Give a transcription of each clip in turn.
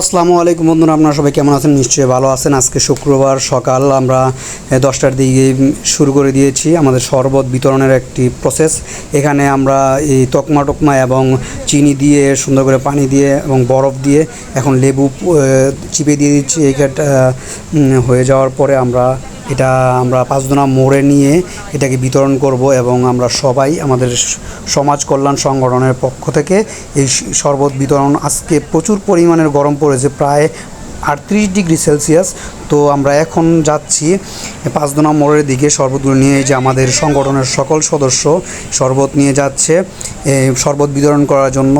আসসালামু আলাইকুম বন্ধুরা, আপনারা সবাই কেমন আছেন? নিশ্চয়ই ভালো আছেন। আজকে শুক্রবার সকাল, আমরা দশটার দিকে শুরু করে দিয়েছি আমাদের শরবত বিতরণের একটি প্রসেস এখানে আমরা এই তকমা টকমা এবং চিনি দিয়ে, সুন্দর করে পানি দিয়ে এবং বরফ দিয়ে এখন লেবু চিপে দিয়ে দিচ্ছি। এইটা হয়ে যাওয়ার পরে আমরা এটা আমরা পাঁচদোনা মোড়ে নিয়ে এটাকে বিতরণ করব এবং আমরা সবাই আমাদের সমাজ কল্যাণ সংগঠনের পক্ষ থেকে এই শরবত বিতরণ আজকে প্রচুর পরিমাণের গরম পড়েছে, প্রায় আটত্রিশ ডিগ্রি সেলসিয়াস। তো আমরা এখন যাচ্ছি পাঁচদোনা মোড়ের দিকে শরবতগুলো নিয়ে যে আমাদের সংগঠনের সকল সদস্য শরবত নিয়ে যাচ্ছে শরবত বিতরণ করার জন্য।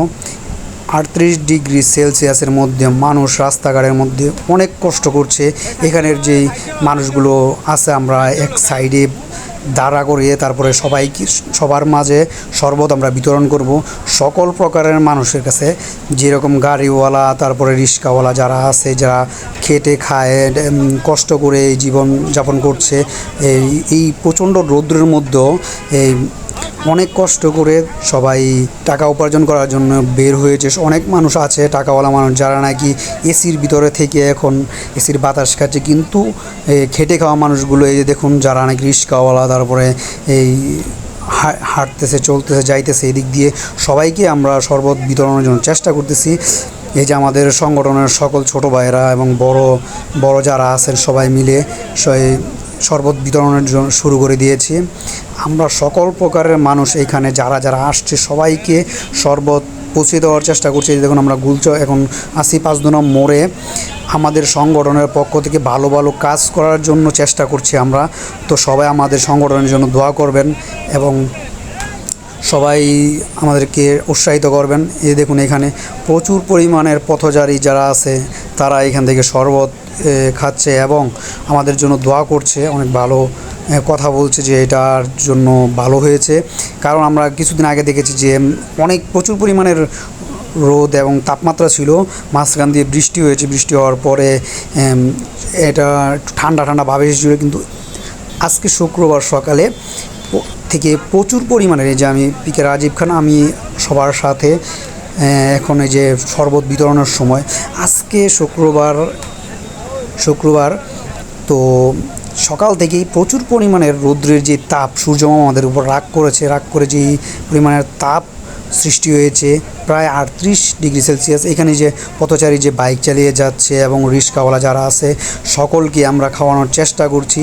আটত্রিশ ডিগ্রি সেলসিয়াসের মধ্যে মানুষ রাস্তাঘাটের মধ্যে অনেক কষ্ট করছে। এখানের যেই মানুষগুলো আছে, আমরা এক সাইডে দাঁড়া করিয়ে তারপরে সবাইকে, সবার মাঝে শরবত আমরা বিতরণ করব। সকল প্রকারের মানুষের কাছে যেরকম গাড়িওয়ালা, তারপরে রিক্সাওয়ালা যারা আছে, যারা খেটে খায় কষ্ট করে জীবন যাপন করছে, এই এই প্রচণ্ড রৌদ্রের মধ্যেও এই অনেক কষ্ট করে সবাই টাকা উপার্জন করার জন্য বের হয়েছে। অনেক মানুষ আছে, টাকাওয়ালা মানুষ, যারা নাকি এসির ভিতরে থেকে এখন এসির বাতাস খাচ্ছে। কিন্তু খেটে খাওয়া মানুষগুলো, এই যে দেখুন, যারা নাকি রিক্সাওয়ালা তারপরে এই হাঁটতেছে, চলতেছে, যাইতেছে এদিক দিয়ে, সবাইকে আমরা শরবত বিতরণের জন্য চেষ্টা করতেছি। এই যে আমাদের সংগঠনের সকল ছোট ভাইয়েরা এবং বড় বড় যারা আছেন সবাই মিলে শরবত বিতরণের জন্য শুরু করে দিয়েছি। আমরা সকল প্রকারের মানুষ এখানে যারা যারা আসছে সবাইকে শরবত পৌঁছে দেওয়ার চেষ্টা করছি। দেখুন আমরা গুলচ এখন আশি পাঁচ দিন মোড়ে। আমাদের সংগঠনের পক্ষ থেকে ভালো ভালো কাজ করার জন্য চেষ্টা করছি আমরা। তো সবাই আমাদের সংগঠনের জন্য দোয়া করবেন এবং সবাই আমাদেরকে উৎসাহিত করবেন। এই দেখুন এখানে প্রচুর পরিমাণের পথচারী যারা আছে, তারা এখান থেকে শরবত খাচ্ছে এবং আমাদের জন্য দোয়া করছে, অনেক ভালো কথা বলছে যে এটার জন্য ভালো হয়েছে। কারণ আমরা কিছুদিন আগে দেখেছি যে অনেক প্রচুর পরিমাণের রোদ এবং তাপমাত্রা ছিল, মাঝখান দিয়ে বৃষ্টি হয়েছে, বৃষ্টি হওয়ার পরে এটা ঠান্ডা ঠান্ডা ভাবে এসেছিল। কিন্তু আজকে শুক্রবার সকালে থেকে প্রচুর পরিমাণে, এই যে আমি পিকে রাজীব খান, আমি সবার সাথে এখন এই যে শরবত বিতরণের সময়, আজকে শুক্রবার শুক্রবার। তো সকাল থেকেই প্রচুর পরিমাণের রৌদ্রের যে তাপ, সূর্যমামা আমাদের উপর রাগ করেছে, রাগ করে যে পরিমাণের তাপ সৃষ্টি হয়েছে, প্রায় আটত্রিশ ডিগ্রি সেলসিয়াস। এখানে যে পথচারী যে বাইক চালিয়ে যাচ্ছে এবং রিক্সাওয়ালা যারা আছে, সকলকে আমরা খাওয়ানোর চেষ্টা করছি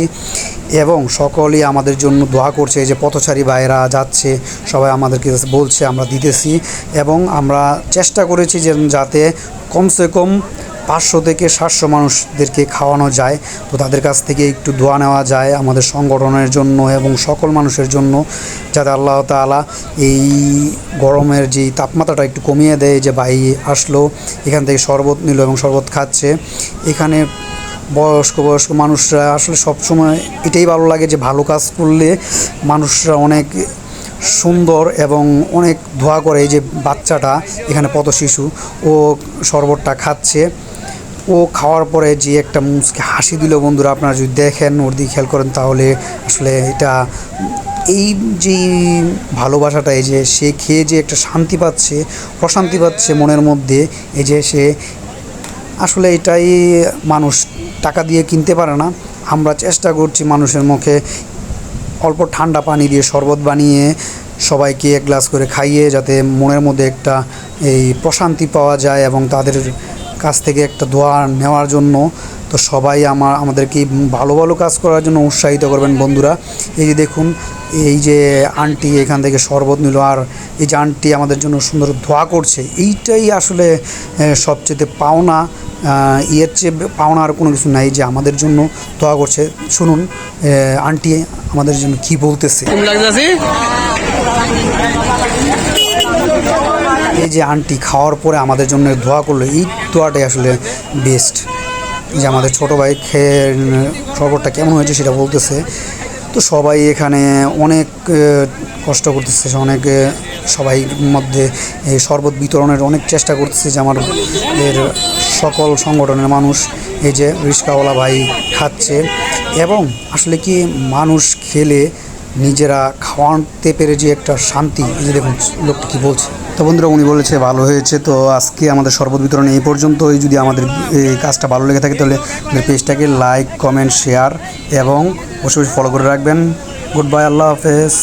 এবং সকলেই আমাদের জন্য দোয়া করছে যে পথচারী ভাইয়েরা যাচ্ছে, সবাই আমাদেরকে বলছে, আমরা দিতেছি এবং আমরা চেষ্টা করেছি যে যাতে কমসে কম পাঁচশো থেকে সাতশো মানুষদেরকে খাওয়ানো যায়। তো তাদের কাছ থেকে একটু দোয়া নেওয়া যায় আমাদের সংগঠনের জন্য এবং সকল মানুষের জন্য, যাতে আল্লাহ তাআলা এই গরমের যে তাপমাত্রাটা একটু কমিয়ে দেয় যে ভাই আসলো, এখান থেকে শরবত নিল এবং শরবত খাচ্ছে। এখানে বয়স্ক বয়স্ক মানুষরা আসলে সবসময় এটাই ভালো লাগে যে ভালো কাজ করলে মানুষরা অনেক সুন্দর এবং অনেক ধোয়া করে এই যে বাচ্চাটা, এখানে পথ শিশু ও শরবতটা খাচ্ছে। ও খাওয়ার পরে যে একটা মুচকে হাসি দিল, বন্ধুরা, আপনারা যদি দেখেন, ওর দিকে খেয়াল করেন তাহলে আসলে এটা এই যে ভালোবাসাটা, এই যে সে খেয়ে যে একটা শান্তি পাচ্ছে প্রশান্তি পাচ্ছে মনের মধ্যে, এই যে সে আসলে এটাই মানুষ টাকা দিয়ে কিনতে পারে না। আমরা চেষ্টা করছি মানুষের মুখে অল্প ঠান্ডা পানি দিয়ে শরবত বানিয়ে সবাইকে এক গ্লাস করে খাইয়ে যাতে মনের মধ্যে একটা এই প্রশান্তি পাওয়া যায় এবং তাদের কাছ থেকে একটা দোয়া নেওয়ার জন্য, তো সবাই আমার, আমাদেরকে ভালো ভালো কাজ করার জন্য উৎসাহিত করবেন বন্ধুরা। এই যে দেখুন, এই যে আন্টি এখান থেকে শরবত নিল, আর এই যে আন্টি আমাদের জন্য সুন্দর দোয়া করছে, এইটাই আসলে সবচেয়ে পাওনা ইয়ের চেয়ে পাওনা আর কোনো কিছু নাই যে আমাদের জন্য দোয়া করছে। শুনুন আন্টি আমাদের জন্য কি বলতেছে। এই যে আন্টি খাওয়ার পরে আমাদের জন্য দোয়া করল, এই দোয়াটাই আসলে বেস্ট যে আমাদের ছোটো ভাই খেয়ে, শরবতটা কেমন হয়েছে সেটা বলতেছে। তো সবাই এখানে অনেক কষ্ট করতেছে, অনেক সবাই মধ্যে এই শরবত বিতরণের অনেক চেষ্টা করতেছে যে আমাদের সকল সংগঠনের মানুষ এই যে রিক্সাওয়ালা ভাই খাচ্ছে। এবং আসলে কি মানুষ খেলে নিজেরা খাওয়াতে পেরে যে একটা শান্তি, এই যে দেখুন, লোকটা কী বলছে। তো বন্ধুরা, উনি বলেছে ভালো হয়েছে। তো আজকে আমাদের শরবত বিতরণ এই পর্যন্তই। যদি আমাদের এই কাজটা ভালো লেগে থাকে, তাহলে পেজটাকে লাইক কমেন্ট শেয়ার এবং অবশ্যই ফলো করে রাখবেন। গুড বাই আল্লাহ হাফেজ।